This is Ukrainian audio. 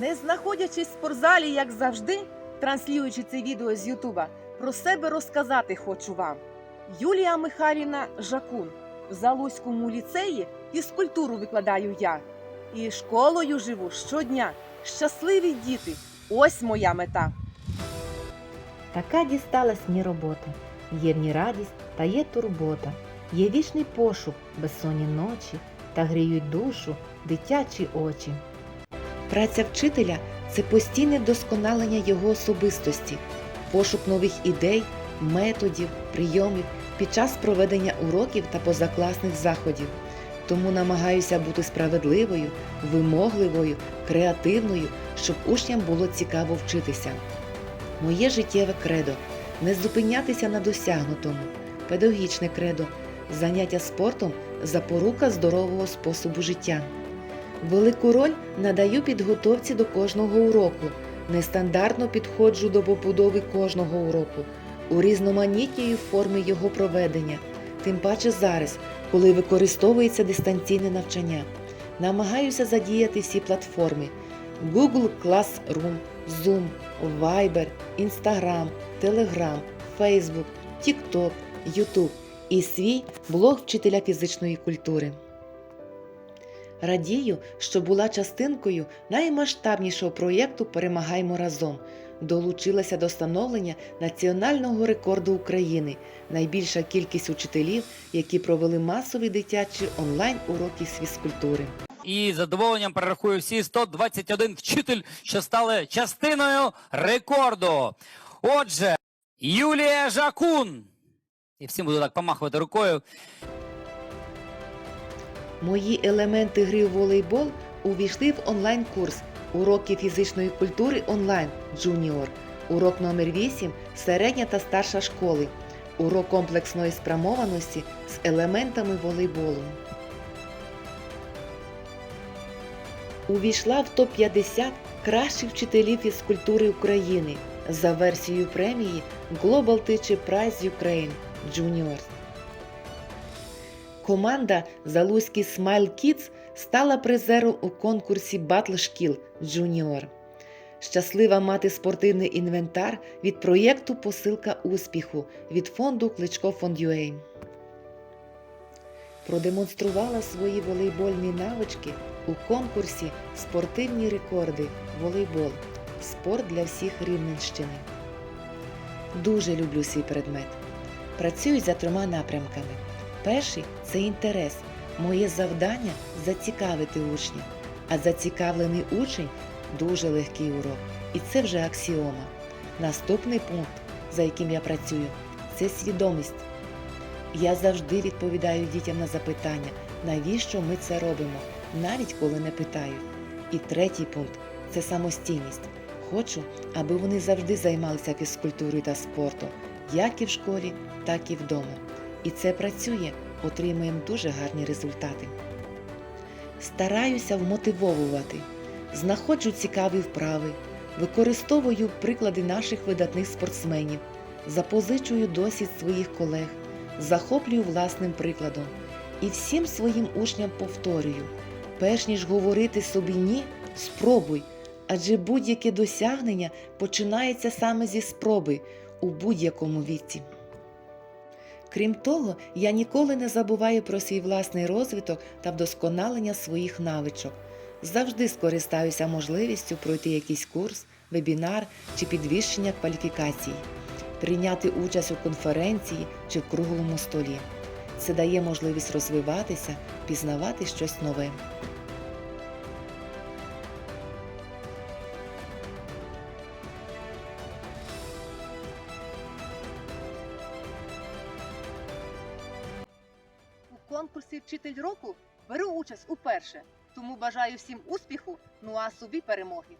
Не знаходячись в спортзалі, як завжди, транслюючи це відео з Ютуба, про себе розказати хочу вам. Юлія Михайлівна Жакун в Залузькому ліцеї фізкультуру викладаю я. І школою живу щодня. Щасливі діти! Ось моя мета. Така дісталась мені робота. Є в ній радість та є турбота. Є вічний пошук, безсонні ночі, та гріють душу дитячі очі. Праця вчителя це постійне вдосконалення його особистості, пошук нових ідей, методів, прийомів під час проведення уроків та позакласних заходів. Тому намагаюся бути справедливою, вимогливою, креативною, щоб учням було цікаво вчитися. Моє життєве кредо не зупинятися на досягнутому, педагогічне кредо, заняття спортом запорука здорового способу життя. Велику роль надаю підготовці до кожного уроку, нестандартно підходжу до побудови кожного уроку, урізноманітнюю форми його проведення, тим паче зараз, коли використовується дистанційне навчання. Намагаюся задіяти всі платформи Google Classroom, Zoom, Viber, Instagram, Telegram, Facebook, TikTok, YouTube і свій блог вчителя фізичної культури. Радію, що була частинкою наймасштабнішого проєкту Перемагаймо разом. Долучилася до встановлення національного рекорду України, найбільша кількість учителів, які провели масові дитячі онлайн-уроки з фізкультури. І задоволенням перерахую всі 121 вчитель, що стали частиною рекорду. Отже, Юлія Жакун. І всім буду так помахувати рукою. Мої елементи гри у волейбол увійшли в онлайн-курс Уроки фізичної культури онлайн Джуніор, урок номер 8 середня та старша школи, урок комплексної спрямованості з елементами волейболу. Увійшла в топ-50 кращих вчителів фізкультури України за версією премії Global Teacher Prize Ukraine Juniors. Команда Залузький Smile Kids стала призером у конкурсі Батл шкіл Junior. Щаслива мати спортивний інвентар від проєкту Посилка успіху від фонду Кличко Фонд Фонд.UA. Продемонструвала свої волейбольні навички у конкурсі Спортивні рекорди Волейбол. Спорт для всіх Рівненщини. Дуже люблю свій предмет. Працюю за трьома напрямками. Перший це інтерес. Моє завдання зацікавити учнів, а зацікавлений учень дуже легкий урок. І це вже аксіома. Наступний пункт, за яким я працюю, це свідомість. Я завжди відповідаю дітям на запитання, навіщо ми це робимо, навіть коли не питають. І третій пункт це самостійність. Хочу, аби вони завжди займалися фізкультурою та спортом, як і в школі, так і вдома. І це працює, отримуємо дуже гарні результати. Стараюся вмотивовувати, знаходжу цікаві вправи, використовую приклади наших видатних спортсменів, запозичую досвід своїх колег, захоплюю власним прикладом. І всім своїм учням повторюю: перш ніж говорити собі ні, спробуй, адже будь-яке досягнення починається саме зі спроби у будь-якому віці. Крім того, я ніколи не забуваю про свій власний розвиток та вдосконалення своїх навичок. Завжди скористаюся можливістю пройти якийсь курс, вебінар чи підвищення кваліфікації, прийняти участь у конференції чи в круглому столі. Це дає можливість розвиватися, пізнавати щось нове. Конкурсі Вчитель року беру участь уперше, тому бажаю всім успіху, ну а собі перемоги.